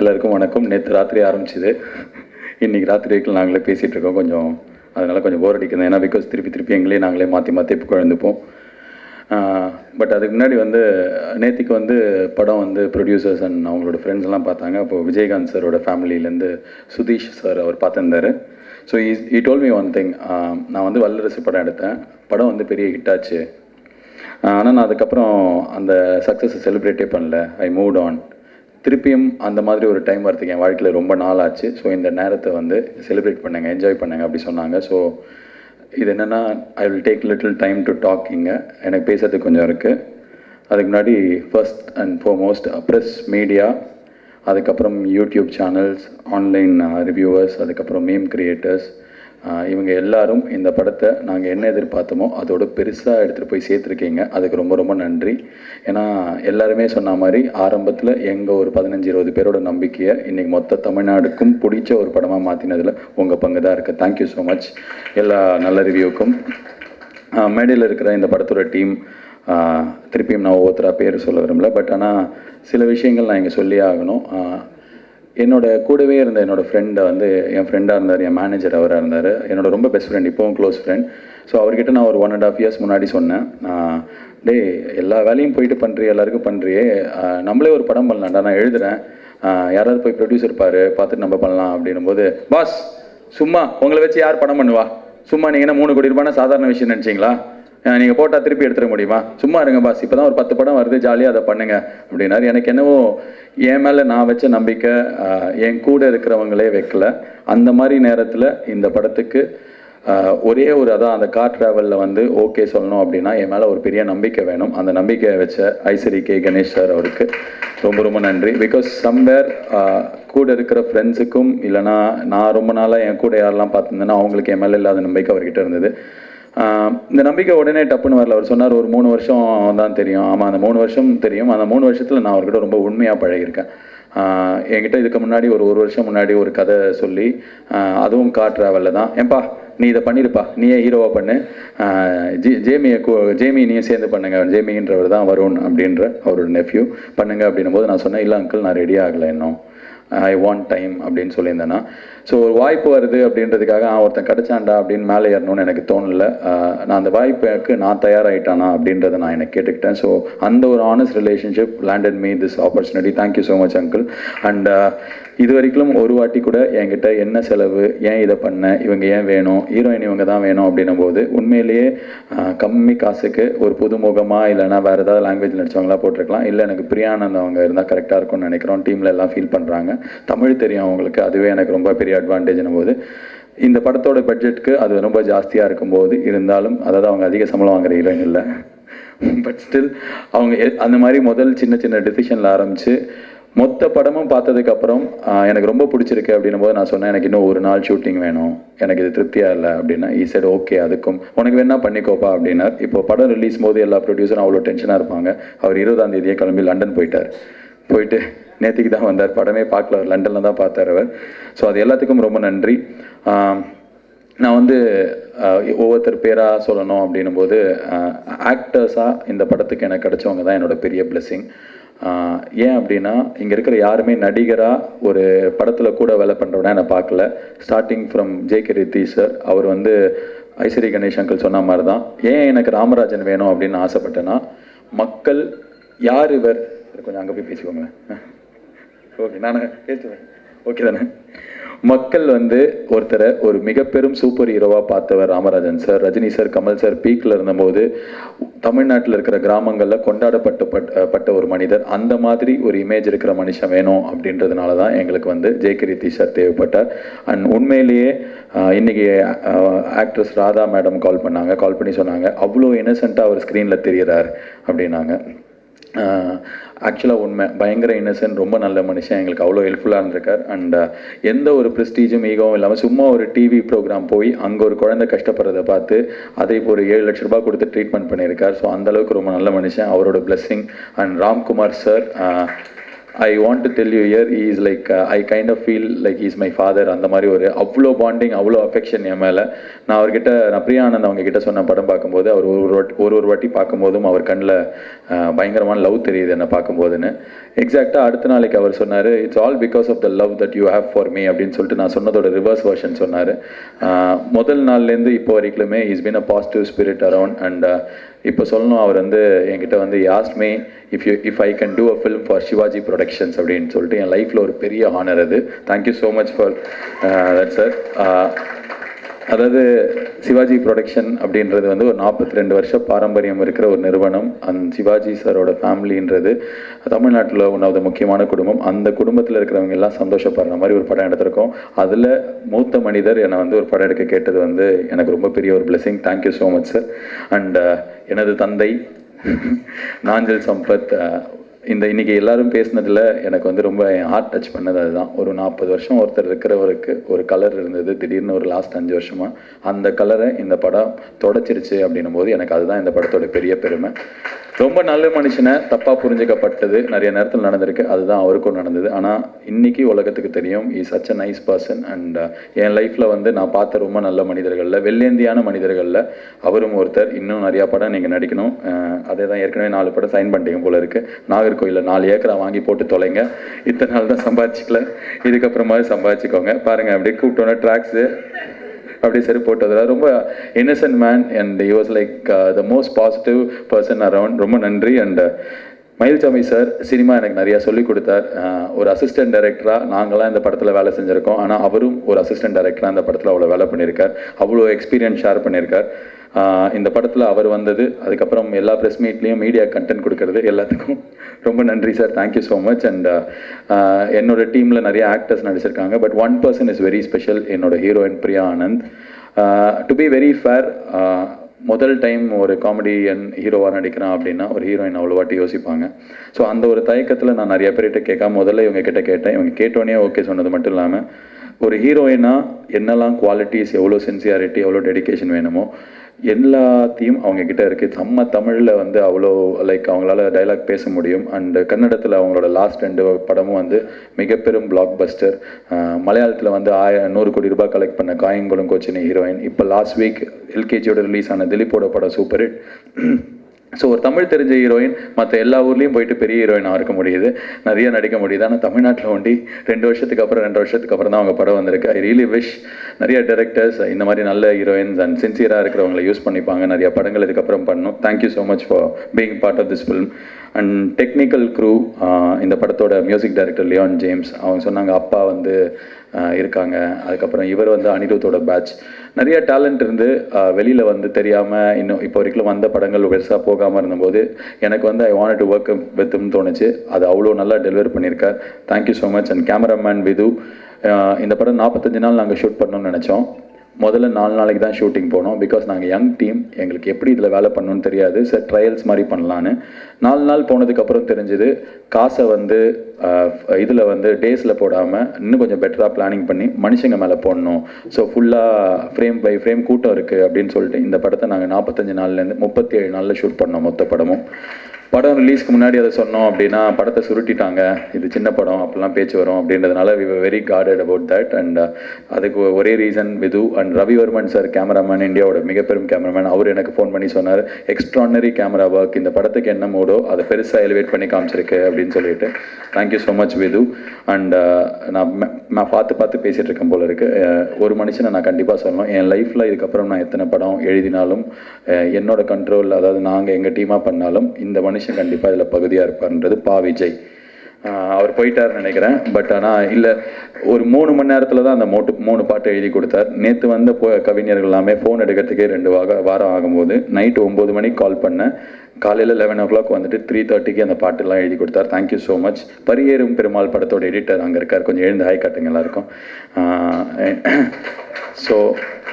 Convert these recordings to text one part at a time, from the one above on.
எல்லாருக்கும் வணக்கம். நேற்று ராத்திரி ஆரம்பிச்சுது. இன்றைக்கி ராத்திரி வரைக்கும் நாங்களே பேசிகிட்டு இருக்கோம். கொஞ்சம் அதனால் கொஞ்சம் போர் அடிக்குது. ஏன்னா பிகாஸ் திருப்பி திருப்பி எங்களே நாங்களே மாற்றி மாற்றி குழந்துப்போம். பட் அதுக்கு முன்னாடி வந்து நேத்திக்கு வந்து படம் வந்து ப்ரொடியூசர்ஸ் அண்ட் அவங்களோட ஃப்ரெண்ட்ஸ் எல்லாம் பார்த்தாங்க. அப்போ விஜயகாந்த் சாரோட ஃபேமிலியிலேருந்து சுதீஷ் சார் அவர் பார்த்துருந்தாரு. So is he told me one thing நான் வந்து வல்லரசு படம் எடுத்தேன். படம் வந்து பெரிய ஹிட் ஆச்சு. ஆனால் நான் அதுக்கப்புறம் அந்த சக்ஸஸை செலிப்ரேட்டே பண்ணல. ஐ மூவ் ஆன் திருப்பியும் அந்த மாதிரி ஒரு டைம் வரதுக்கு என் வாழ்க்கையில் ரொம்ப நாள் ஆச்சு. ஸோ இந்த நேரத்தை வந்து செலிப்ரேட் பண்ணுங்க என்ஜாய் பண்ணுங்க அப்படி சொன்னாங்க. ஸோ இது என்னென்னா I will take little time to talk இங்கே. எனக்கு பேசுறதுக்கு கொஞ்சம் இருக்குது அதுக்கு முன்னாடி first and foremost press media அதுக்கப்புறம் யூடியூப் சேனல்ஸ் ஆன்லைன் ரிவ்யூவர்ஸ் அதுக்கப்புறம் மீம் கிரியேட்டர்ஸ் இவங்க எல்லாரும் இந்த படத்தை நாங்கள் என்ன எதிர்பார்த்தோமோ அதோட பெருசாக எடுத்துகிட்டு போய் சேர்த்துருக்கீங்க. அதுக்கு ரொம்ப ரொம்ப நன்றி. ஏன்னா எல்லாருமே சொன்ன மாதிரி ஆரம்பத்தில் எங்கள் ஒரு பதினஞ்சு இருபது பேரோட நம்பிக்கையை இன்றைக்கி மொத்த தமிழ்நாடுக்கும் பிடிச்ச ஒரு படமாக மாற்றினதில் உங்கள் பங்கு தான் இருக்குது தேங்க்யூ ஸோ மச் எல்லா நல்ல ரிவ்யூக்கும் மேடையில் இருக்கிற இந்த படத்தோட டீம் திருப்பியும் நான் ஒவ்வொருத்தராக பேர் சொல்ல விரும்பல. பட் ஆனால் சில விஷயங்கள் நான் இங்கே சொல்லியே ஆகணும். என்னோட கூடவே இருந்த என்னோட ஃப்ரெண்டை வந்து என் ஃப்ரெண்டாக இருந்தார் என் மேனேஜர் அவராக இருந்தார். என்னோட ரொம்ப பெஸ்ட் ஃப்ரெண்ட் இப்போவும் க்ளோஸ் ஃப்ரெண்ட் ஸோ அவர்கிட்ட நான் ஒரு ஒன் அண்ட் ஆஃப் இயர்ஸ் முன்னாடி சொன்னேன். டே டேய் எல்லா வேலையும் போயிட்டு பண்ணுறியே எல்லாருக்கும் பண்ணுறியே நம்மளே ஒரு படம் பண்ணலாம்டா நான் எழுதுறேன். யாராவது போய் ப்ரொடியூசர் பாரு பார்த்துட்டு நம்ம பண்ணலாம் அப்படின்னும் போது பாஸ் சும்மா உங்களை வச்சு யார் படம் பண்ணுவா? சும்மா நீங்கள் என்ன மூணு கோடி ரூபாய்னா சாதாரண விஷயம் நினச்சிங்களா? நீங்கள் போட்டால் திருப்பி எடுத்துட முடியுமா? சும்மா இருங்க பாஸ் இப்போ தான் ஒரு பத்து படம் வருது ஜாலியாக அதை பண்ணுங்க. அப்படின்னாரு. எனக்கு என்னவோ என் மேலே நான் வச்ச நம்பிக்கை என் கூட இருக்கிறவங்களே வைக்கல. அந்த மாதிரி நேரத்தில் இந்த படத்துக்கு ஒரே ஒரு அதான் அந்த கார் ட்ராவலில் வந்து ஓகே சொல்லணும் அப்படின்னா என் மேலே ஒரு பெரிய நம்பிக்கை வேணும். அந்த நம்பிக்கையை வச்ச ஐஸ்வரி கே கணேஷ் சார் அவருக்கு ரொம்ப ரொம்ப நன்றி. பிகாஸ் சம்வேர் கூட இருக்கிற ஃப்ரெண்ட்ஸுக்கும் இல்லைனா நான் ரொம்ப நாளாக என் கூட யாரெல்லாம் பார்த்துருந்தேன்னா அவங்களுக்கு என் மேலே இல்லாத நம்பிக்கை அவர்கிட்ட இருந்தது. இந்த நம்பிக்கை உடனே டப்புன்னு வரல. அவர் சொன்னார் ஒரு மூணு வருஷம் தான் தெரியும். ஆமாம் அந்த மூணு வருஷம் தெரியும். அந்த மூணு வருஷத்தில் நான் அவர்கிட்ட ரொம்ப உண்மையாக பழகியிருக்கேன். என்கிட்ட இதுக்கு முன்னாடி ஒரு ஒரு வருஷம் முன்னாடி ஒரு கதை சொல்லி அதுவும் கார் ட்ராவலில் தான். ஏன்பா நீ இதை பண்ணியிருப்பா நீயே ஹீரோவாக பண்ணு. ஆஹ் ஜே ஜேமியை கு- ஜேமி நீயும் சேர்ந்து பண்ணுங்க. ஜேமின்றவர் தான் வருண் அப்படின்ற அவரோட நெஃப்யூ பண்ணுங்க அப்படின்னும் போது நான் சொன்னேன் இல்லை அங்கிள் நான் ரெடி ஆகலை இன்னும். ஐ வாண்ட் டைம் அப்படின்னு சொல்லியிருந்தேன்னா. ஸோ ஒரு வாய்ப்பு வருது அப்படின்றதுக்காக ஆ, ஒருத்தன் கிடச்சாண்டா அப்படின்னு மேலே ஏறணும்னு எனக்கு தோணல. நான் அந்த வாய்ப்புக்கு நான் தயாராகிட்டானா அப்படின்றத நான் எனக்கு கேட்டுக்கிட்டேன். ஸோ அந்த ஒரு honest relationship landed me this opportunity thank you so much uncle and இது வரைக்கும் ஒரு வாட்டி கூட என்கிட்ட என்ன செலவு ஏன் இதை பண்ண இவங்க ஏன் வேணும் ஹீரோயின் இவங்க தான் வேணும் அப்படின்னும் போது உண்மையிலேயே கம்மி காசுக்கு ஒரு புதுமுகமாக இல்லைனா வேறு ஏதாவது லாங்குவேஜ் நடிச்சவங்களா போட்டிருக்கலாம். இல்லை எனக்கு பிரியானந்த் அவங்க இருந்தால் கரெக்டாக இருக்கும்னு நினைக்கிறோம். டீமில் எல்லாம் ஃபீல் பண்ணுறாங்க தமிழ் தெரியும் அவங்களுக்கு. அதுவே எனக்கு ரொம்ப பெரிய அட்வான்டேஜ்னும் போது இந்த படத்தோட பட்ஜெட்டுக்கு அது ரொம்ப ஜாஸ்தியாக இருக்கும்போது இருந்தாலும் அதாவது அவங்க அதிக சம்பளம் வாங்குற ஹீரோயின் இல்லை. பட் ஸ்டில் அவங்க எ- அந்த மாதிரி முதல் சின்ன சின்ன டெசிஷனில் ஆரம்பித்து மொத்த படமும் பார்த்ததுக்கப்புறம் எனக்கு ரொம்ப பிடிச்சிருக்கு அப்படின்னும் போது நான் சொன்னேன் எனக்கு இன்னும் ஒரு நாள் ஷூட்டிங் வேணும். எனக்கு இது திருப்தியாக இல்லை. அப்படின்னா ஈ சைடு ஓகே அதுக்கும். உனக்கு வேணா பண்ணிக்கோப்பா. அப்படின்னார். இப்போ படம் ரிலீஸ் போது எல்லா ப்ரொடியூசரும் அவ்வளோ டென்ஷனாக இருப்பாங்க. அவர் இருபதாம் தேதியே கிளம்பி லண்டன் போயிட்டார். போயிட்டு நேற்றுக்கு தான் வந்தார். படமே பார்க்கல அவர் லண்டனில் தான் பார்த்தார் அவர். ஸோ அது எல்லாத்துக்கும் ரொம்ப நன்றி. நான் வந்து ஒவ்வொருத்தர் பேராக சொல்லணும் அப்படின்னும் போது ஆக்டர்ஸாக இந்த படத்துக்கு எனக்கு கிடைச்சவங்க தான் என்னோட பெரிய பிளெஸ்ஸிங் ஏன் அப்படின்னா இங்கே இருக்கிற யாருமே நடிகராக ஒரு படத்தில் கூட வேலை பண்ணுறவனா என்னை பார்க்கல. Starting from J K Rithish sir அவர் வந்து ஐஸ்வரி கணேஷ் அங்கிள் சொன்ன மாதிரி தான் ஏன் எனக்கு ராமராஜன் வேணும் அப்படின்னு ஆசைப்பட்டேன்னா மக்கள் யார் இவர்? கொஞ்சம் அங்கே போய் பேசிக்கோங்களேன். ஓகே நான் பேசுவேன் ஓகே தானே? மக்கள் வந்து ஒருத்தரை ஒரு மிக பெரும் சூப்பர் ஹீரோவாக பார்த்தவர் Ramarajan sir Rajini sir Kamal sir பீக்கில் இருந்தபோது தமிழ்நாட்டில் இருக்கிற கிராமங்களில் கொண்டாடப்பட்ட பட்ட- பட்ட ஒரு மனிதர். அந்த மாதிரி ஒரு இமேஜ் இருக்கிற மனுஷன் வேணும் அப்படின்றதுனால தான் எங்களுக்கு வந்து ஜெயகிரித்தி சார் தேவைப்பட்டார். அண்ட் உண்மையிலேயே இன்றைக்கி இன்னைக்கு ஆக்ட்ரஸ் ராதா மேடம் கால் பண்ணாங்க. கால் பண்ணி சொன்னாங்க. அவ்வளோ இன்னசென்ட்டாக அவர் ஸ்க்ரீனில் தெரிகிறார் அப்படின்னாங்க. ஆக்சுவலாக உண்மை. பயங்கர இன்னசென்ட் ரொம்ப நல்ல மனுஷன். எங்களுக்கு அவ்வளோ ஹெல்ப்ஃபுல்லாக இருந்திருக்கார். அண்ட் எந்த ஒரு ப்ரெஸ்டீஜும் ஈகவும் இல்லாமல் சும்மா ஒரு டிவி ப்ரோக்ராம் போய் அங்கே ஒரு குழந்தை கஷ்டப்படுறதை பார்த்து அதை இப்போ ஒரு ஏழு லட்ச ரூபாய் கொடுத்து ட்ரீட்மெண்ட் பண்ணியிருக்கார். ஸோ அந்தளவுக்கு ரொம்ப நல்ல மனுஷன். அவரோட blessing and Ramkumar sir I want to tell you here is like I kind of feel like is my father அந்த மாதிரி ஒரு அவ்வளோ பாண்டிங் அவ்வளோ அஃபெக்ஷன் என் மேலே. நான் அவர்கிட்ட நான் பிரியானந்த் அவங்க கிட்ட சொன்ன படம் பார்க்கும்போது அவர் ஒரு ஒரு வாட்டி- ஒரு ஒரு வாட்டி பார்க்கும்போதும் அவர் கண்ணில் பயங்கரமான லவ் தெரியுது என்னை பார்க்கும்போதுன்னு. எக்ஸாக்டாக அடுத்த நாளைக்கு அவர் சொன்னார் it's all because of the love that you have for me அப்படின்னு சொல்லிட்டு நான் சொன்னதோட ரிவர்ஸ் வெர்ஷன் சொன்னார். முதல் நாள்லேருந்து இப்போ வரைக்குமே is been a positive spirit around and இப்போ சொல்லணும் அவர் வந்து என்கிட்ட வந்து asked me if you if I can do a film for Sivaji productions அப்படின்னு சொல்லிட்டு என் லைஃப்பில் ஒரு பெரிய ஹானர் அது. Thank you so much for that sir அதாவது சிவாஜி ப்ரொடக்ஷன் அப்படின்றது வந்து ஒரு நாற்பத்தி ரெண்டு வருஷ பாரம்பரியம் இருக்கிற ஒரு நிறுவனம். அந் சிவாஜி சாரோட ஃபேமிலின்றது தமிழ்நாட்டில் ஒன்றாவது முக்கியமான குடும்பம். அந்த குடும்பத்தில் இருக்கிறவங்க எல்லாம் சந்தோஷப்படுற மாதிரி ஒரு படம் எடுத்திருக்கோம். அதில் மூத்த மனிதர் என்னை வந்து ஒரு படம் எடுக்க கேட்டது வந்து எனக்கு ரொம்ப பெரிய ஒரு blessing thank you so much sir and எனது தந்தை நாஞ்சல் சம்பத் இந்த இன்னைக்கு எல்லாரும் பேசினதுல எனக்கு வந்து ரொம்ப என் ஹார்ட் டச் பண்ணது அதுதான். ஒரு நாற்பது வருஷம் ஒருத்தர் இருக்கிறவருக்கு ஒரு கலர் இருந்தது திடீர்னு ஒரு லாஸ்ட் அஞ்சு வருஷமா அந்த கலரை இந்த படம் தொடச்சிருச்சு அப்படின்னும் போது எனக்கு அதுதான் இந்த படத்தோட பெரிய பெருமை. ரொம்ப நல்ல மனுஷனை தப்பாக புரிஞ்சுக்கப்பட்டது நிறைய நேரத்தில் நடந்திருக்கு. அதுதான் அவருக்கும் நடந்தது. ஆனால் இன்னைக்கு உலகத்துக்கு தெரியும் is such a nice person and என் லைஃப்பில் வந்து நான் பார்த்த ரொம்ப நல்ல மனிதர்களில் வெள்ளேந்தியான மனிதர்களில் அவரும் ஒருத்தர். இன்னும் நிறையா படம் நீங்கள் நடிக்கணும். அதே தான் ஏற்கனவே நாலு படம் சைன் பண்ணிட்டீங்க போல இருக்கு நாகர்கோயிலில் நாலு ஏக்கரா வாங்கி போட்டு தொலைங்க. இத்தனை நாள் தான் சம்பாதிச்சிக்கல. இதுக்கப்புறமாவது சம்பாதிச்சுக்கோங்க. பாருங்கள் அப்படியே கூப்பிட்டோன்னே ட்ராக்ஸு அப்படியே சரி போட்டதில் ரொம்ப innocent man and he was like the most positive person around ரொம்ப நன்றி. And uh, Mayilsamy sir cinema எனக்கு நிறையா சொல்லிக் கொடுத்தார். Uh, ஒரு அசிஸ்டன்ட் டைரக்டராக நாங்களாம் இந்த படத்தில் வேலை செஞ்சுருக்கோம். ஆனால் அவரும் ஒரு அசிஸ்டன்ட் டைரக்டராக இந்த படத்தில் அவ்வளோ வேலை பண்ணியிருக்கார். அவ்வளோ எக்ஸ்பீரியன்ஸ் ஷேர் பண்ணியிருக்கார். இந்த படத்தில் அவர் வந்தது அதுக்கப்புறம் எல்லா ப்ரெஸ் மீட்லேயும் மீடியா கண்டென்ட் கொடுக்கறது எல்லாத்துக்கும் ரொம்ப நன்றி sir thank you so much and என்னோட டீமில் நிறைய ஆக்டர்ஸ் நடிச்சிருக்காங்க. But one person is very special என்னோட heroine Priya Anand to be very fair முதல் டைம் ஒரு காமெடியன் ஹீரோவாக நடிக்கிறான் அப்படின்னா ஒரு ஹீரோயின் அவ்வளோ வாட்டி யோசிப்பாங்க. ஸோ அந்த ஒரு தயக்கத்தில் நான் நிறைய பேர்கிட்ட கேட்காம முதல்ல இவங்க கிட்ட கேட்டேன். இவங்க கேட்டோன்னே ஓகே சொன்னது மட்டும் இல்லாமல் ஒரு ஹீரோயினாக என்னெல்லாம் குவாலிட்டிஸ் எவ்வளோ சின்சியாரிட்டி எவ்வளோ டெடிகேஷன் வேணுமோ எல்லாத்தையும் அவங்க கிட்ட இருக்கு. செம்ம தமிழில் வந்து அவ்வளோ லைக் அவங்களால டைலாக் பேச முடியும். அண்டு கன்னடத்தில் அவங்களோட லாஸ்ட் ரெண்டு படமும் வந்து மிகப்பெரும் பிளாக் பஸ்டர் மலையாளத்தில் வந்து ஆய நூறு கோடி ரூபாய் கலெக்ட் பண்ண காயங்குளம் கோச்சினி ஹீரோயின் இப்போ லாஸ்ட் வீக் எல்கேஜியோட ரிலீஸ் ஆன திலீப்போட படம் சூப்பர் ஹிட் ஸோ ஒரு தமிழ் தெரிஞ்ச ஹீரோயின் மற்ற எல்லா ஊர்லேயும் போயிட்டு பெரிய ஹீரோயினாக இருக்க முடியுது. நிறைய நடிக்க முடியுது. ஆனால் தமிழ்நாட்டில் ஒண்டி ரெண்டு வருஷத்துக்கு அப்புறம் ரெண்டு வருஷத்துக்கு அப்புறம் தான் அவங்க படம் வந்திருக்கு. ஐ ரியலி விஷ் நிறைய டேரக்டர்ஸ் இந்த மாதிரி நல்ல ஹீரோயின்ஸ் அண்ட் சின்சியராக இருக்கிறவங்களை யூஸ் பண்ணிப்பாங்க. நிறைய படங்கள் இதுக்கப்புறம் பண்ணணும். Thank you so much for being part of this film and technical crew இந்த படத்தோட மியூசிக் டைரக்டர் லியான் ஜேம்ஸ் அவங்க சொன்னாங்க அப்பா வந்து இருக்காங்க. அதுக்கப்புறம் இவர் வந்து அனிருத்தோட பேட்ச் நிறைய டேலண்ட் இருந்து வெளியில் வந்து தெரியாமல் இன்னும் இப்போ வரைக்கும் வந்த படங்கள் பெருசாக போகாமல் இருந்தபோது எனக்கு வந்து ஐ வாண்ட் டு ஒர்க் வித்துன்னு தோணுச்சு. அது அவ்வளோ நல்லா டெலிவர் பண்ணியிருக்கார். Thank you so much and cameraman Vidhu இந்த படம் நாற்பத்தஞ்சு நாள் நாங்கள் ஷூட் பண்ணணும்னு நினச்சோம். முதல்ல நாலு நாளைக்கு தான் ஷூட்டிங் போனோம். பிகாஸ் நாங்கள் யங் டீம் எங்களுக்கு எப்படி இதில் வேலை பண்ணணும்னு தெரியாது. சார் ட்ரையல்ஸ் மாதிரி பண்ணலான்னு. நாலு நாள் போனதுக்கப்புறம் தெரிஞ்சது காசை வந்து இதில் வந்து டேஸில் போடாமல் இன்னும் கொஞ்சம் பெட்டராக பிளானிங் பண்ணி மனுஷங்க மேலே போடணும். ஸோ ஃபுல்லாக ஃப்ரேம் பை ஃப்ரேம் கூட்டம் இருக்குது அப்படின்னு சொல்லிட்டு இந்த படத்தை நாங்கள் நாற்பத்தஞ்சு நாள்லேருந்து முப்பத்தி ஏழு நாளில் ஷூட் பண்ணோம் மொத்த படமும். படம் ரிலீஸ்க்கு முன்னாடி அதை சொன்னோம் அப்படின்னா படத்தை சுருட்டிட்டாங்க. இது சின்ன படம் அப்படிலாம் பேச்சு வரும் அப்படின்றதுனால we very guarded about that and அதுக்கு ஒரே reason Vidhu and Ravivarman sir cameraman இந்தியாவோட மிகப்பெரும் கேமராமேன் அவர் எனக்கு ஃபோன் பண்ணி சொன்னார் எக்ஸ்ட்ரானரி கேமரா ஒர்க் இந்த படத்துக்கு என்ன மூடோ அதை பெருசாக எலிவேட் பண்ணி காமிச்சிருக்கு. அப்படின்னு சொல்லிட்டு. Thank you so much Vidhu and நான் நான் பார்த்து பார்த்து பேசிகிட்டு இருக்கேன் போல இருக்கு. Uh, ஒரு மனுஷனை நான் கண்டிப்பாக சொல்லணும். என் லைஃப்பில் இதுக்கப்புறம் நான் எத்தனை படம் எழுதினாலும் uh, என்னோட கண்ட்ரோல் அதாவது நாங்கள் எங்கள் டீமாக பண்ணாலும் இந்த மனுஷன் கண்டிப்பாக இதில் பகுதியாக இருப்பார்ன்றது பா விஜய். அவர் போயிட்டாருன்னு நினைக்கிறேன். பட் ஆனால் இல்லை ஒரு மூணு மணி நேரத்தில் தான் அந்த மோட்டு மூணு பாட்டு எழுதி கொடுத்தார். நேற்று வந்த போ கவிஞர்கள் எல்லாமே ஃபோன் எடுக்கிறதுக்கே ரெண்டு வாக வாரம் ஆகும்போது நைட்டு ஒம்பது மணிக்கு கால் பண்ணேன். காலையில் லெவன் ஓ கிளாக் வந்துட்டு த்ரீ தேர்ட்டிக்கு அந்த பாட்டுலாம் எழுதி கொடுத்தார். Thank you so much Pariyerum Perumal படத்தோட எடிட்டர் அங்கே இருக்கார். கொஞ்சம் எழுந்து ஹாய் காட்டுங்க எல்லாருக்கும். ஸோ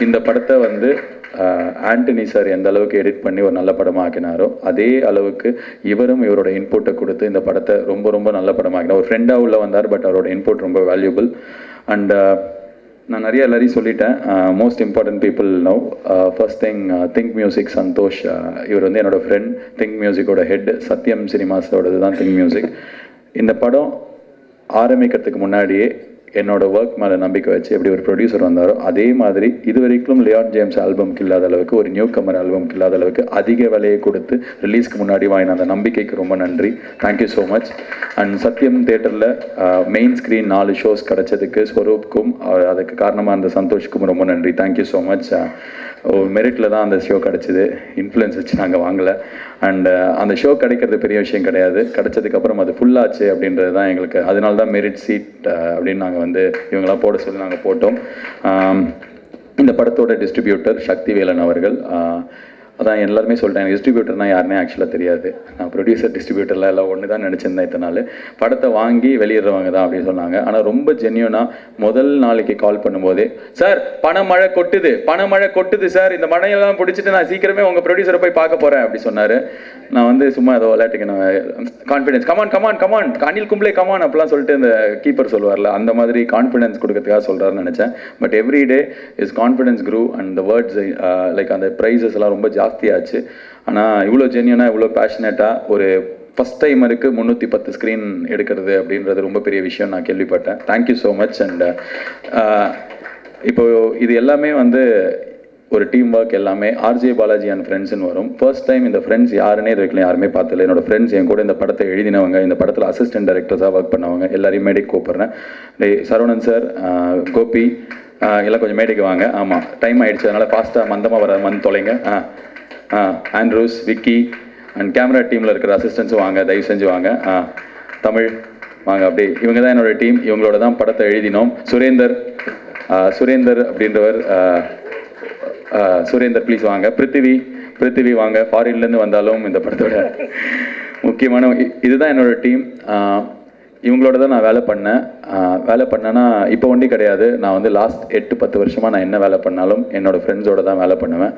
இந்த படத்தை வந்து ஆண்டனி சார் எந்த அளவுக்கு எடிட் பண்ணி ஒரு நல்ல படமாக ஆக்கினாரோ அதே அளவுக்கு இவரும் இவரோட இன்புட்டை கொடுத்து இந்த படத்தை ரொம்ப ரொம்ப நல்ல படமாக ஆக்கினார். ஒரு ஃப்ரெண்டாக உள்ள வந்தார் பட் அவரோட இன்புட் ரொம்ப வேல்யூபிள் அண்ட் நான் நிறைய எல்லாரையும் சொல்லிட்டேன். Most important people no first thing Think Music Santhosh இவர் வந்து என்னோட ஃப்ரெண்ட் திங்க் மியூசிக்கோட ஹெட் சத்யம் சினிமாஸோடது தான் திங்க் மியூசிக் இந்த படம் ஆரம்பிக்கிறதுக்கு முன்னாடியே என்னோடய ஒர்க் மேலே நம்பிக்கை வச்சு எப்படி ஒரு ப்ரொடியூசர் வந்தாரோ அதே மாதிரி இது வரைக்கும் லியான் ஜேம்ஸ் ஆல்பம்க்கு இல்லாத அளவுக்கு ஒரு நியூ கமர் ஆல்பம்க்கு இல்லாத அளவுக்கு அதிக விலையை கொடுத்து ரிலீஸ்க்கு முன்னாடி வாங்கின அந்த நம்பிக்கைக்கு ரொம்ப நன்றி. Thank you so much and Sathyam தேட்டரில் மெயின் ஸ்க்ரீன் நாலு ஷோஸ் கிடச்சதுக்கு ஸ்வரூப்க்கும் அதுக்கு காரணமாக இருந்த சந்தோஷ்க்கும் ரொம்ப நன்றி. தேங்க்யூ ஸோ மச் மெரிட்டில் தான் அந்த ஷோ கிடச்சிது. இன்ஃப்ளூயன்ஸ் வச்சு நாங்கள் வாங்கலை. அண்ட் uh, அந்த ஷோ கிடைக்கிறது பெரிய விஷயம் கிடையாது. கிடச்சதுக்கப்புறம் அது ஃபுல்லாச்சு அப்படின்றது தான் எங்களுக்கு அதனால தான் மெரிட் சீட் uh, அப்படின்னு நாங்கள் வந்து இவங்களாம் போட சொல்லி நாங்கள் போட்டோம். இந்த படத்தோட டிஸ்ட்ரிபியூட்டர் சக்திவேலன் அவர்கள் அதான் எல்லாருமே சொல்லிட்டேன் டிஸ்ட்ரிபியூட்டர்னா யாருமே ஆக்சுவலாக தெரியாது. நான் ப்ரொடியூசர் டிஸ்ட்ரிபியூட்டரில் எல்லாம் ஒன்று தான் நினச்சிருந்தேன் இத்தனை நாள். படத்தை வாங்கி வெளியிடுறவங்க தான் அப்படின்னு சொன்னாங்க. ஆனால் ரொம்ப ஜென்யூனாக முதல் நாளைக்கு கால் பண்ணும்போதே சார் பணமழை கொட்டுது பணமழை கொட்டுது சார். இந்த மழையெல்லாம் பிடிச்சிட்டு நான் சீக்கிரமே உங்கள் ப்ரொடியூசரை போய் பார்க்க போகிறேன் அப்படி சொன்னார். நான் வந்து சும்மா ஏதோ விளையாட்டுக்கு நான் confidence come on come on come on Anil Kumble come on அப்படிலாம் சொல்லிட்டு இந்த கீப்பர் சொல்லுவார்ல அந்த மாதிரி கான்ஃபிடன்ஸ் கொடுக்கறதுக்காக சொல்கிறாருன்னு நினச்சேன். But every day is confidence crew and the words like அந்த ப்ரைஸஸ் எல்லாம் ரொம்ப ஜாஸ்தியாச்சு. ஆனால் இவ்வளோ ஜென்யூனாக இவ்வளோ பேஷனேட்டாக ஒரு ஃபஸ்ட் இருக்குது முந்நூற்றி பத்து ஸ்க்ரீன் எடுக்கிறது அப்படின்றது ரொம்ப பெரிய விஷயம் நான் கேள்விப்பட்டேன். தேங்க்யூ ஸோ மச் அண்ட் இப்போ இது எல்லாமே வந்து ஒரு டீம் ஒர்க் எல்லாமே ஆர்ஜே பாலாஜி அண்ட் ஃப்ரெண்ட்ஸ்னு வரும். ஃபர்ஸ்ட் டைம் இந்த ஃப்ரெண்ட்ஸ் யாருன்னே இது வரைக்கும் யாருமே பார்த்தல என்னோட ஃப்ரெண்ட்ஸ் என் கூட இந்த படத்தை எழுதினவங்க இந்த படத்தில் அசிஸ்டன்ட் டைரக்டர்ஸாக ஒர்க் பண்ணவங்க எல்லாரையும் மேடைக்கு கூப்பிட்றேன். சரவணன் சார் uh, கோபி எல்லாம் கொஞ்சம் மேடைக்கு வாங்க. ஆமாம் டைம் ஆயிடுச்சு. அதனால் ஃபாஸ்ட்டாக மந்தமாக வர வந்து தொலைங்க. ஆ ஆ ஆண்ட்ரூஸ் விக்கி அண்ட் கேமரா டீமில் இருக்கிற அசிஸ்டன்ஸும் வாங்க தயவு செஞ்சு வாங்க. ஆ தமிழ் வாங்க அப்படி இவங்க தான் என்னோட டீம் இவங்களோட தான் படத்தை எழுதினோம். சுரேந்தர் சுரேந்தர் அப்படின்றவர் சுரேந்தர் ப்ளீஸ் வாங்க. பிருத்திவி பிருத்திவி வாங்க. ஃபாரின்லேருந்து வந்தாலும் இந்த படத்தோட முக்கியமான இதுதான் என்னோட டீம் இவங்களோட தான் நான் வேலை பண்ணேன். வேலை பண்ணேன்னா இப்போ ஒண்டி கிடையாது. நான் வந்து லாஸ்ட் எட்டு பத்து வருஷமாக நான் என்ன வேலை பண்ணாலும் என்னோட ஃப்ரெண்ட்ஸோட தான் வேலை பண்ணுவேன்.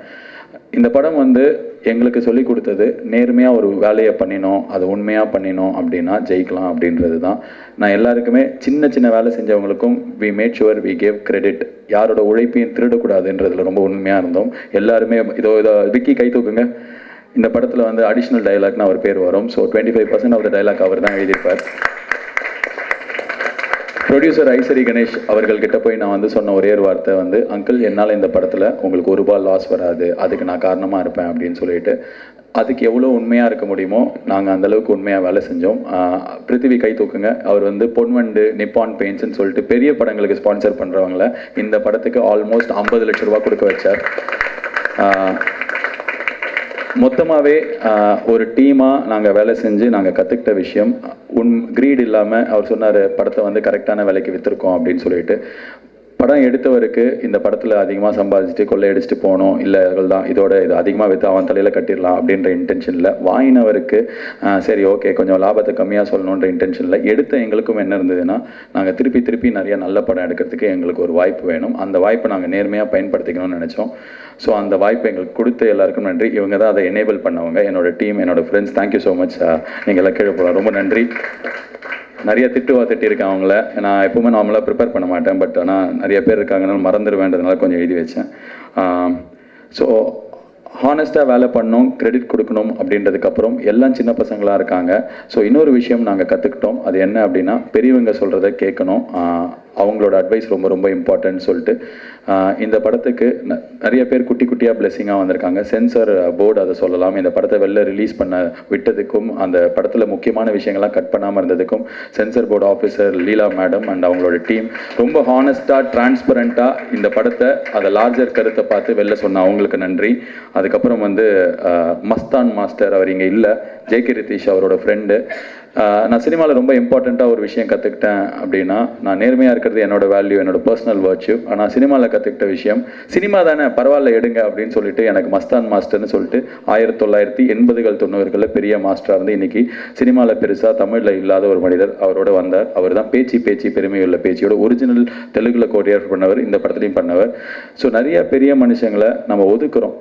இந்த படம் வந்து எங்களுக்கு சொல்லி கொடுத்தது நேர்மையாக ஒரு வேலையை பண்ணினோம் அதை உண்மையாக பண்ணினோம் அப்படின்னா ஜெயிக்கலாம் அப்படின்றது தான். நான் எல்லாருக்குமே சின்ன சின்ன வேலை செஞ்சவங்களுக்கும் we made sure we gave credit யாரோட உழைப்பையும் திருடக்கூடாதுன்றதுல ரொம்ப உண்மையாக இருந்தோம். எல்லாருமே இதோ இதோ விக்கி கை தூக்குங்க. இந்த படத்தில் வந்து அடிஷ்னல் டைலாக்னு அவர் பேர் வரும். So twenty five percent of the dialogue அவர் தான் எழுதியிருப்பார். ப்ரொடியூசர் ஐசரி கணேஷ் அவர்கள்கிட்ட போய் நான் வந்து சொன்ன ஒரே ஒரு வார்த்தை வந்து அங்கிள் என்னால் இந்த படத்தில் உங்களுக்கு ஒரு ரூபாய் லாஸ் வராது. அதுக்கு நான் காரணமாக இருப்பேன் அப்படின்னு சொல்லிட்டு அதுக்கு எவ்வளோ உண்மையாக இருக்க முடியுமோ நாங்கள் அந்தளவுக்கு உண்மையாக வேலை செஞ்சோம். பிருத்திவி கை தூக்குங்க. அவர் வந்து பொன்வண்டு நிப்பான் பெயிண்ட்ஸ்னு சொல்லிட்டு பெரிய படங்களுக்கு ஸ்பான்சர் பண்ணுறவங்கள இந்த படத்துக்கு ஆல்மோஸ்ட் ஐம்பது லட்ச ரூபா கொடுக்க வச்சார். மொத்தமாகவே ஒரு டீமாக நாங்கள் வேலை செஞ்சு நாங்கள் கற்றுக்கிட்ட விஷயம் உன் கிரீட் இல்லாமல் அவர் சொன்னார் படத்தை வந்து கரெக்டான விலைக்கு விற்றுருக்கோம் அப்படின்னு சொல்லிட்டு. படம் எடுத்தவருக்கு இந்த படத்தில் அதிகமாக சம்பாதிச்சுட்டு கொள்ளையடிச்சிட்டு போகணும். இல்லை தான் இதோட இது அதிகமாக விற்று அவன் தலையில் கட்டிடலாம் அப்படின்ற இன்டென்ஷனில் வாங்கினவருக்கு சரி ஓகே கொஞ்சம் லாபத்தை கம்மியாக சொல்லணுன்ற இன்டென்ஷனில் எடுத்த எங்களுக்கும் என்ன இருந்ததுன்னா நாங்கள் திருப்பி திருப்பி நிறைய நல்ல படம் எடுக்கிறதுக்கு எங்களுக்கு ஒரு வாய்ப்பு வேணும். அந்த வாய்ப்பை நாங்கள் நேர்மையாக பயன்படுத்திக்கணும்னு நினச்சோம். ஸோ அந்த வாய்ப்பை எங்களுக்கு கொடுத்த எல்லாருக்கும் நன்றி. இவங்க தான் அதை எனேபிள் பண்ணவங்க. என்னோட டீம் என்னோட ஃப்ரெண்ட்ஸ் தேங்க்யூ ஸோ மச் நீங்கள் எல்லாம் கீழே போகலாம் ரொம்ப நன்றி. நிறைய திட்டுவா திட்டிருக்கேன் அவங்கள. நான் எப்பவுமே நார்மலாக ப்ரிப்பேர் பண்ண மாட்டேன். பட் ஆனால் நிறைய பேர் இருக்காங்கனால மறந்துடுவேன்றதுனால கொஞ்சம் எழுதி வச்சேன். ஸோ ஹானஸ்ட்டாக வேலை பண்ணணும் கிரெடிட் கொடுக்கணும் அப்படின்றதுக்கப்புறம் எல்லாம் சின்ன பசங்களாக இருக்காங்க. ஸோ இன்னொரு விஷயம் நாங்கள் கற்றுக்கிட்டோம் அது என்ன அப்படின்னா பெரியவங்க சொல்கிறத கேட்கணும். அவங்களோட அட்வைஸ் ரொம்ப ரொம்ப இம்பார்ட்டன்ட் சொல்லிட்டு இந்த படத்துக்கு ந- நிறைய பேர் குட்டி குட்டியாக பிளெஸிங்காக வந்திருக்காங்க. சென்சார் போர்டு அதை சொல்லலாம். இந்த படத்தை வெளில ரிலீஸ் பண்ண விட்டதுக்கும் அந்த படத்தில் முக்கியமான விஷயங்கள்லாம் கட் பண்ணாமல் இருந்ததுக்கும் censor board officer Leela madam and அவங்களோட டீம் ரொம்ப ஹானஸ்ட்டாக டிரான்ஸ்பரண்ட்டாக இந்த படத்தை அதை லார்ஜர் கருத்தை பார்த்து வெளில சொன்ன அவங்களுக்கு நன்றி. அதுக்கப்புறம் வந்து மஸ்தான் மாஸ்டர் அவர் இங்கே இல்லை. ஜேகே ரிதீஷ் அவரோட ஃப்ரெண்டு நான் சினிமாவில் ரொம்ப இம்பார்ட்டண்ட்டாக ஒரு விஷயம் கற்றுக்கிட்டேன் அப்படின்னா நான் நேர்மையாக இருக்கிறது என்னோட வேல்யூ என்னோட பர்சனல் வர்ச்சியூ ஆனால் சினிமாவில் கற்றுக்கிட்ட விஷயம் சினிமா தானே பரவாயில்ல எடுங்க அப்படின்னு சொல்லிட்டு எனக்கு மஸ்தான் மாஸ்டர்னு சொல்லிட்டு ஆயிரத்தி தொள்ளாயிரத்தி எண்பதுகள் தொண்ணூறுகளில் பெரிய மாஸ்டராக இருந்து இன்னைக்கு சினிமாவில் பெருசாக தமிழில் இல்லாத ஒரு மனிதர் அவரோட வந்தார். அவர் தான் பேச்சு பேச்சு பெருமையுள்ள பேச்சியோட ஒரிஜினல் தெலுங்கில் கோடியார் பண்ணவர் இந்த படத்துலையும் பண்ணவர். ஸோ நிறைய பெரிய மனுஷங்களை நம்ம ஒதுக்குறோம்.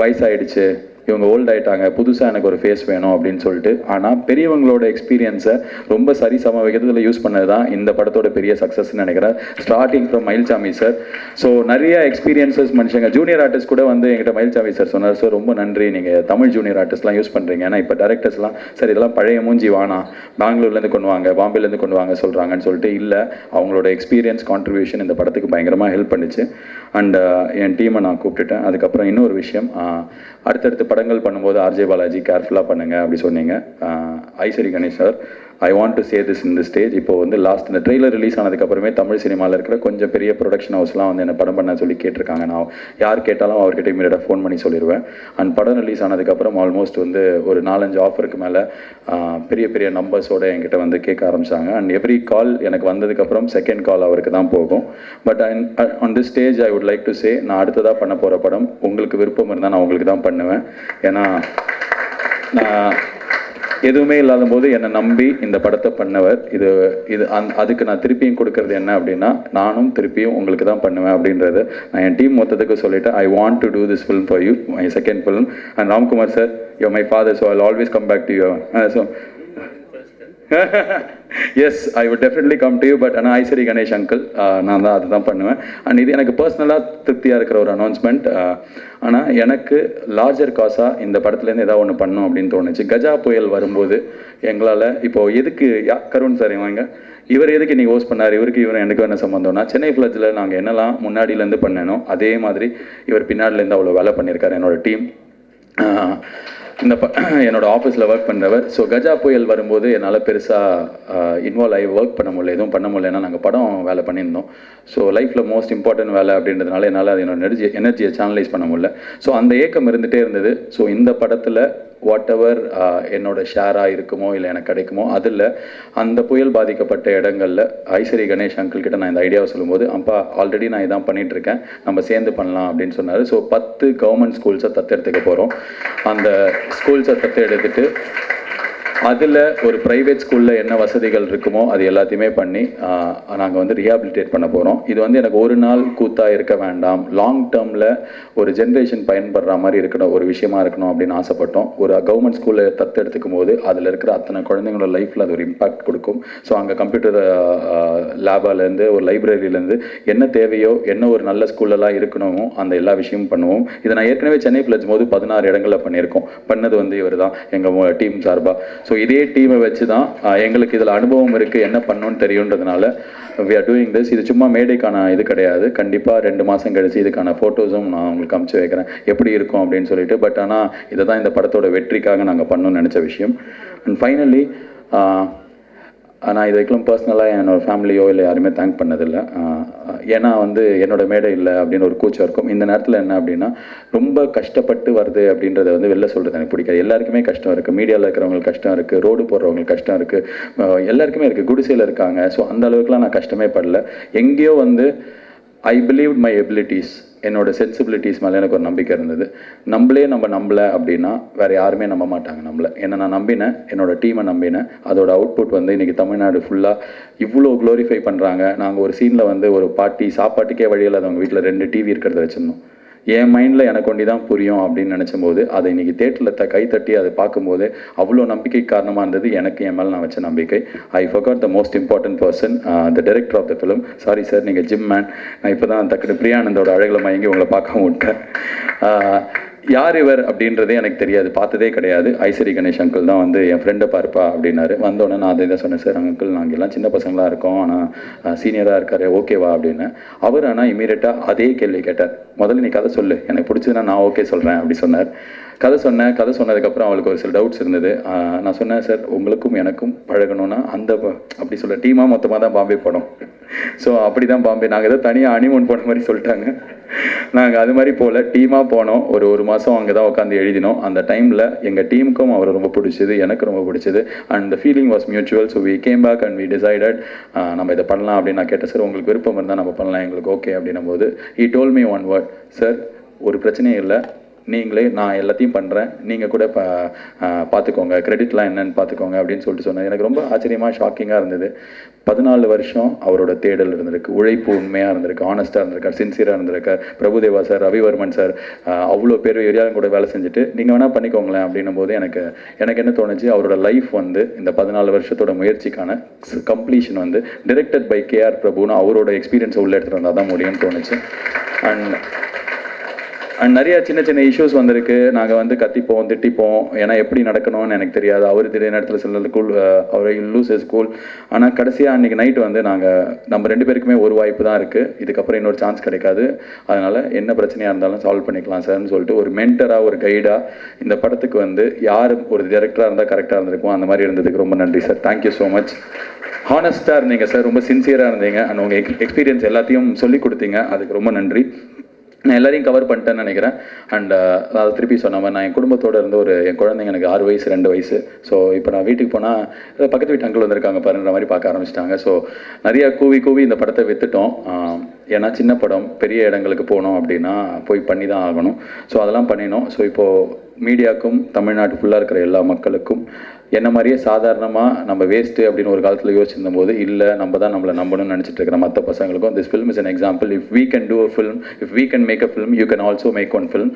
வயசாயிடுச்சு இவங்க ஓல்ட் ஆயிட்டாங்க புதுசாக எனக்கு ஒரு ஃபேஸ் வேணும் அப்படின்னு சொல்லிட்டு. ஆனால் பெரியவங்களோட எக்ஸ்பீரியன்ஸை ரொம்ப சரி சம விகிதத்தில் யூஸ் பண்ணது தான் இந்த படத்தோட பெரிய சக்ஸஸ்ன்னு நினைக்கிறேன். Starting from Mayilsamy sir so நிறைய எக்ஸ்பீரியன்சஸ் மனுஷங்க ஜூனியர் ஆர்டிஸ்ட் கூட வந்து எங்கிட்ட மயில்சாமி சார் சொன்னார் சார் ரொம்ப நன்றி. நீங்கள் தமிழ் ஜூனியர் ஆர்டிஸ்ட்லாம் யூஸ் பண்ணுறீங்க ஏன்னா இப்போ டேரக்டர்ஸ்லாம் சார் இதெல்லாம் பழைய மூஞ்சி வானா? பெங்களூர்லேருந்து கொண்டு வாங்க பாம்பேலேருந்து கொண்டு வாங்க சொல்கிறாங்கன்னு சொல்லிட்டு இல்லை அவங்களோட எக்ஸ்பீரியன்ஸ் கான்ட்ரிபியூஷன் இந்த படத்துக்கு பயங்கரமாக ஹெல்ப் பண்ணுச்சு. அண்ட் uh, என் டீமை நான் கூப்பிட்டுட்டேன். அதுக்கப்புறம் இன்னொரு விஷயம் அடுத்தடுத்து படங்கள் பண்ணும்போது ஆர்ஜே பாலாஜி கேர்ஃபுல்லாக பண்ணுங்க அப்படி சொன்னீங்க. Aishwari Ganesh sir I want to say this இந்த ஸ்டேஜ் இப்போ வந்து லாஸ்ட் இந்த ட்ரெய்லர் ரிலீஸ் ஆனதுக்கப்புறமே தமிழ் சினிமாவில் இருக்கிற கொஞ்சம் பெரிய ப்ரொடக்ஷன் ஹவுஸ்லாம் வந்து என்ன படம் பண்ண சொல்லி கேட்டிருக்காங்க. நான் யார் கேட்டாலும் அவர்கிட்ட இமீடியட்டாக ஃபோன் பண்ணி சொல்லிடுவேன் அண்ட் படம் ரிலீஸ் ஆனதுக்கப்புறம் ஆல்மோஸ்ட் வந்து ஒரு நாலஞ்சு ஆஃபருக்கு மேலே பெரிய பெரிய நம்பர்ஸோட என்கிட்ட வந்து கேட்க ஆரம்பித்தாங்க அண்ட் எவ்ரி கால் எனக்கு வந்ததுக்கப்புறம் செகண்ட் கால் அவருக்கு தான் போகும். But on this stage I would like to say நான் அடுத்ததாக பண்ண போகிற படம் உங்களுக்கு விருப்பம் இருந்தால் நான் உங்களுக்கு தான் பண்ணுவேன். ஏன்னா நான் எதுவுமே இல்லாத போது என்னை நம்பி இந்த படத்தை பண்ணவர். இது இது அந் அதுக்கு நான் திருப்பியும் கொடுக்கறது என்ன அப்படின்னா நானும் திருப்பியும் உங்களுக்கு தான் பண்ணுவேன் அப்படின்றத. நான் என் டீம் மொத்தத்துக்கு சொல்லிவிட்டு I want to do this film for you my second film and Ramkumar sir you're my father so I always come back to you so yes I would definitely come to you but ஆனால் Ishari Ganesh uncle நான் தான் அதுதான் பண்ணுவேன். And இது எனக்கு பர்சனலாக திருப்தியாக இருக்கிற ஒரு அனௌன்ஸ்மெண்ட் ஆனால் uh, எனக்கு லார்ஜர் காசாக இந்த படத்துலேருந்து ஏதாவது ஒன்று பண்ணும் அப்படின்னு தோணுச்சு. கஜா புயல் வரும்போது எங்களால் இப்போது எதுக்கு யா கருண் சார் இவங்க? இவர் எதுக்கு நீங்கள் ஹோஸ்ட் பண்ணார்? இவருக்கு இவர் எனக்கு என்ன சம்மந்தம்னா சென்னை ஃப்ளட்ஸில் நாங்கள் என்னெல்லாம் முன்னாடியிலேருந்து பண்ணேனோ அதே மாதிரி இவர் பின்னாடிலேருந்து அவ்வளோ வேலை பண்ணியிருக்காரு என்னோட டீம் இந்த ப என்னோட ஆஃபீஸில் ஒர்க் பண்ணுறவர் ஸோ கஜா புயல் வரும்போது என்னால் பெருசாக இன்வால்வ் ஆகி ஒர்க் பண்ண முடியல. எதுவும் பண்ண முடியலன்னா நாங்கள் படம் வேலை பண்ணியிருந்தோம். ஸோ லைஃப்பில் மோஸ்ட் இம்பார்ட்டன்ட் வேலை அப்படின்றதுனால என்னால் அது என்னோட எனர்ஜி எனர்ஜியை சேனலைஸ் பண்ண முடியல. ஸோ அந்த ஏக்கம் இருந்துகிட்டே இருந்தது. ஸோ இந்த படத்தில் வாட் எவர் uh, என்னோட ஷேராக இருக்குமோ இல்லை எனக்கு கிடைக்குமோ அதில் அந்த புயல் பாதிக்கப்பட்ட இடங்களில் ஐஸ்வரி கணேஷ் அங்கிள் கிட்ட நான் இந்த ஐடியாவை சொல்லும்போது அப்பா ஆல்ரெடி நான் இதான் பண்ணிகிட்ருக்கேன் இருக்கேன் நம்ம சேர்ந்து பண்ணலாம் அப்படின்னு சொன்னார். ஸோ பத்து கவர்மெண்ட் ஸ்கூல்ஸை தத்தெடுத்துக்க போகிறோம் அந்த ஸ்கூல்ஸை தத்தெடுத்துட்டு அதில் ஒரு ப்ரைவேட் ஸ்கூலில் என்ன வசதிகள் இருக்குமோ அது எல்லாத்தையுமே பண்ணி நாங்கள் வந்து ரீஹாபிலிட்டேட் பண்ண போகிறோம் இது வந்து எனக்கு ஒரு நாள் கூத்தாக இருக்க வேண்டாம். லாங் டேர்மில் ஒரு ஜென்ரேஷன் பயன்படுற மாதிரி இருக்கணும் ஒரு விஷயமா இருக்கணும் அப்படின்னு ஆசைப்பட்டோம். ஒரு கவர்மெண்ட் ஸ்கூலில் தத்தெடுத்துக்கும் போது அதில் இருக்கிற அத்தனை குழந்தைங்களோட லைஃப்பில் அது ஒரு இம்பாக்ட் கொடுக்கும். ஸோ அங்கே கம்ப்யூட்டர் லேபாலேருந்து ஒரு லைப்ரரியிலேருந்து என்ன தேவையோ என்ன ஒரு நல்ல ஸ்கூல்லலாம் இருக்கணுமோ அந்த எல்லா விஷயமும் பண்ணுவோம். இதை நான் ஏற்கனவே சென்னை பிளச்சும் போது பதினாறு இடங்களில் பண்ணியிருக்கோம். பண்ணது வந்து இவர் தான் எங்கள் டீம் சார்பாக ஸோ இதே டீமை வச்சு தான் எங்களுக்கு இதில் அனுபவம் இருக்குது என்ன பண்ணணும்னு தெரியுன்றதுனால வி ஆர் டூயிங் திஸ் இது சும்மா மேடைக்கான இது கிடையாது. கண்டிப்பாக ரெண்டு மாதம் கழிச்சு இதுக்கான ஃபோட்டோஸும் நான் உங்களுக்கு அமுச்சு வைக்கிறேன். எப்படி இருக்கும் அப்படின்னு சொல்லிட்டு பட் ஆனால் இதை தான் இந்த படத்தோட வெற்றிக்காக நாங்கள் பண்ணணும்னு நினச்ச விஷயம். அண்ட் ஃபைனலி நான் இது வரைக்கும் பர்சனலாக என்னோடய ஃபேமிலியோ இல்லை யாருமே தேங்க் பண்ணதில்லை. ஏன்னா வந்து என்னோட மேடை இல்லை அப்படின்னு ஒரு கூச்சம் இருக்கும். இந்த நேரத்தில் என்ன அப்படின்னா ரொம்ப கஷ்டப்பட்டு வருது அப்படின்றத வந்து வெளில சொல்கிறது எனக்கு பிடிக்காது. எல்லாருக்குமே கஷ்டம் இருக்குது மீடியாவில் இருக்கிறவங்களுக்கு கஷ்டம் இருக்குது ரோடு போடுறவங்களுக்கு கஷ்டம் இருக்குது எல்லாருக்குமே இருக்குது குடிசையில் இருக்காங்க. ஸோ அந்த அளவுக்குலாம் நான் கஷ்டமே படல. எங்கேயோ வந்து ஐ பிலீவ் மை எபிலிட்டிஸ் என்னோட சென்சிபிலிட்டிஸ் மேலே எனக்கு ஒரு நம்பிக்கை இருந்தது. நம்மளே நம்ம நம்பல அப்படின்னா வேறு யாருமே நம்ப மாட்டாங்க நம்மளை. என்னை நான் நம்பினேன் என்னோட டீமை நம்பினேன் அதோட அவுட்புட் வந்து இன்றைக்கி தமிழ்நாடு ஃபுல்லாக இவ்வளோ க்ளோரிஃபை பண்ணுறாங்க நாங்கள் ஒரு சீனில் வந்து ஒரு பாட்டி சாப்பாட்டுக்கே வழி இல்லாதவங்க வீட்டில் ரெண்டு டிவி இருக்கிறத வச்சுருந்தோம். என் மைண்டில் எனக்கு ஒண்டி தான் புரியும் அப்படின்னு நினச்சும்போது அதை இன்றைக்கி தேட்டரில் த கை தட்டி அதை பார்க்கும்போது அவ்வளோ நம்பிக்கை காரணமாக இருந்தது. எனக்கு என் மேலே நான் வச்ச நம்பிக்கை. I forgot the most important person the director of the film sorry sir நீங்கள் ஜிம் மேன் நான் இப்போ தான் டக்குனு பிரியானந்தோட அழகில் மயங்கி உங்களை பார்க்க விட்டேன். Uh, யார் இவர் அப்படின்றதே எனக்கு தெரியாது. பார்த்ததே கிடையாது. ஐஸ்வரி கணேஷ் அங்கிள் தான் வந்து என் ஃப்ரெண்டை பார்ப்பா அப்படின்னாரு. வந்தோடனே நான் அதை தான் சொன்னேன். சார் அங்கிள் நாங்கள் எல்லாம் சின்ன பசங்களாக இருக்கோம். ஆனால் சீனியராக இருக்காரு. ஓகேவா அப்படின்னு. அவர் ஆனால் இமீடியட்டாக அதே கேள்வி கேட்டார். முதல்ல நீ கதை சொல்லு. எனக்கு பிடிச்சதுன்னா நான் ஓகே சொல்கிறேன் அப்படி சொன்னார். கதை சொன்னேன். கதை சொன்னதுக்கப்புறம் அவளுக்கு ஒரு சில டவுட்ஸ் இருந்தது. நான் சொன்னேன் சார் உங்களுக்கும் எனக்கும் பழகணும்னா அந்த ப- அப்படி சொல்ல டீமாக மொத்தமாக தான் பாம்பே போனோம். ஸோ அப்படி தான் பாம்பே. நாங்கள் ஏதோ தனியாக அனிமோன் போன மாதிரி சொல்லிட்டாங்க. நாங்கள் அது மாதிரி போகல டீமாக போனோம். ஒரு ஒரு மாதம் அங்கே தான் உட்காந்து எழுதினோம். அந்த டைமில் எங்கள் டீமுக்கும் அவரை ரொம்ப பிடிச்சது எனக்கு ரொம்ப பிடிச்சது. And the feeling was mutual so we came back and we decided நம்ம இதை பண்ணலாம். அப்படின்னு நான் கேட்டேன் சார் உங்களுக்கு விருப்பம் இருந்தால் நம்ம பண்ணலாம். எங்களுக்கு ஓகே அப்படின்னும் போது he told me one word sir ஒரு பிரச்சனையும் இல்லை. நீங்களே நான் எல்லாத்தையும் பண்ணுறேன் நீங்கள் கூட பா பார்த்துக்கோங்க கிரெடிட்லாம் என்னன்னு பார்த்துக்கோங்க அப்படின்னு சொல்லிட்டு சொன்னேன். எனக்கு ரொம்ப ஆச்சரியமாக ஷாக்கிங்காக இருந்தது. பதினாலு வருஷம் அவரோட தேடல் இருந்திருக்கு. உழைப்பு உண்மையாக இருந்திருக்கு. ஆனஸ்ட்டாக இருந்திருக்கார். சின்சியராக இருந்திருக்கார். பிரபுதேவா சார் ரவிவர்மன் சார் அவ்வளோ பேர் ஏரியாவும் கூட வேலை செஞ்சுட்டு நீங்கள் வேணால் பண்ணிக்கோங்களேன் அப்படின்னும் போது எனக்கு எனக்கு என்ன தோணுச்சு? அவரோட லைஃப் வந்து இந்த பதினாலு வருஷத்தோட முயற்சிக்கான கம்ப்ளீஷன் வந்து டிரெக்டட் பை கேஆர் பிரபுன்னு அவரோட எக்ஸ்பீரியன்ஸை உள்ள எடுத்துகிட்டு வந்தால் தான் முடியும்னு தோணுச்சு. அண்ட் அண்ட் நிறையா சின்ன சின்ன இஷ்யூஸ் வந்திருக்கு. நாங்கள் வந்து கத்திப்போம் திட்டிப்போம். ஏன்னா எப்படி நடக்கணும்னு எனக்கு தெரியாது. அவர் திடீர் நேரத்தில் சில கூல் அவர் லூஸ் ஸ்கூல் ஆனால் கடைசியாக அன்றைக்கி நைட்டு வந்து நாங்கள் நம்ம ரெண்டு பேருக்குமே ஒரு வாய்ப்பு தான் இருக்குது இதுக்கப்புறம் இன்னொரு சான்ஸ் கிடைக்காது. அதனால் என்ன பிரச்சனையாக இருந்தாலும் சால்வ் பண்ணிக்கலாம் சார்னு சொல்லிட்டு ஒரு மென்டராக ஒரு கைடாக இந்த படத்துக்கு வந்து யார் ஒரு டேரக்டராக இருந்தால் கரெக்டாக இருந்திருக்கும் அந்த மாதிரி இருந்ததுக்கு ரொம்ப நன்றி sir thank you so much ஹானஸ்ட்டாக இருந்தீங்க சார் ரொம்ப சின்சியராக இருந்தீங்க. அண்ட் உங்கள் எக்ஸ்பீரியன்ஸ் எல்லாத்தையும் சொல்லி கொடுத்தீங்க. அதுக்கு ரொம்ப நன்றி. நான் எல்லாரையும் கவர் பண்ணிட்டேன்னு நினைக்கிறேன். அண்ட் அதை திருப்பி சொன்ன மாதிரி நான் என் குடும்பத்தோட இருந்து ஒரு என் குழந்தைங்க எனக்கு ஆறு வயசு ரெண்டு வயசு. ஸோ இப்போ நான் வீட்டுக்கு போனால் பக்கத்து வீட்டு அங்கிள் வந்திருக்காங்க பாருன்ற மாதிரி பார்க்க ஆரம்பிச்சிட்டாங்க. ஸோ நிறையா கூவி கூவி இந்த படத்தை விற்றுட்டோம் ஏன்னா சின்ன படம் பெரிய இடங்களுக்கு போனோம் அப்படின்னா போய் பண்ணி தான் ஆகணும். ஸோ அதெல்லாம் பண்ணினோம். ஸோ இப்போது மீடியாவுக்கும் தமிழ்நாட்டு ஃபுல்லாக இருக்கிற எல்லா மக்களுக்கும் என்ன மாதிரியே சாதாரணமாக நம்ம வேஸ்ட்டு அப்படின்னு ஒரு காலத்தில் யோசிச்சிருந்த போது இல்லை நம்ம தான் நம்மளை நம்பணும்னு நினச்சிட்டு இருக்கிற மற்ற பசங்களுக்கும் this film is an example if we can do a film if we can make a film you can also make one film.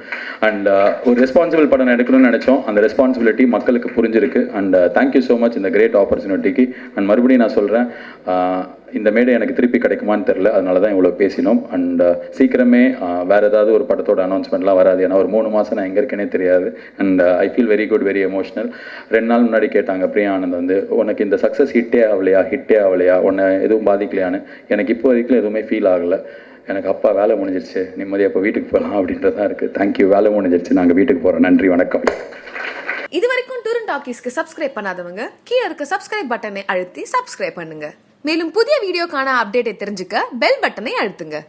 And uh, ஒரு ரெஸ்பான்சிபிள் படம் எடுக்கணும்னு நினச்சோம். அந்த ரெஸ்பான்சிபிலிட்டி மக்களுக்கு புரிஞ்சிருக்கு. And thank you so much இந்த great ஆப்பர்ச்சுனிட்டிக்கு and மறுபடியும் நான் சொல்கிறேன் uh, இந்த மேடை எனக்கு திருப்பி கிடைக்குமான்னு தெரில அதனால தான் இவ்வளோ பேசினோம். அண்ட் uh, சீக்கிரமே வேறு ஏதாவது ஒரு படத்தோட அனௌன்ஸ்மெண்ட்லாம் வராது. ஏன்னா ஒரு மூணு மாதம் நான் எங்கே இருக்கேனே தெரியாது. And I feel very good very emotional ரெண்டு நாள் முன்னாடி கேட்டாங்க. பிரியானந்த் வந்து உனக்கு இந்த சக்ஸஸ் ஹிட்டே ஆகலையா? ஹிட்டே ஆகலையா? உன்னை எதுவும் பாதிக்கலையான்னு? எனக்கு இப்போ வரைக்கும் எதுவுமே ஃபீல் ஆகலை. எனக்கு அப்பா வேலை முடிஞ்சிருச்சு. நிம்மதியாக இப்போ வீட்டுக்கு போகலாம் அப்படின்றது தான் இருக்குது தேங்க்யூ வேலை முடிஞ்சிருச்சு. நாங்கள் வீட்டுக்கு போகிறோம் நன்றி. வணக்கம். இது வரைக்கும் டூரன் டாக்கீஸ்க்கு சப்ஸ்கிரைப் பண்ணாதவங்க கீழே இருக்க சப்ஸ்கிரைப் பட்டனை அழுத்தி சப்ஸ்கிரைப் பண்ணுங்க. மேலும் புதிய வீடியோக்கான அப்டேட்டை தெரிஞ்சுக்க பெல் பட்டனை அழுத்துங்க.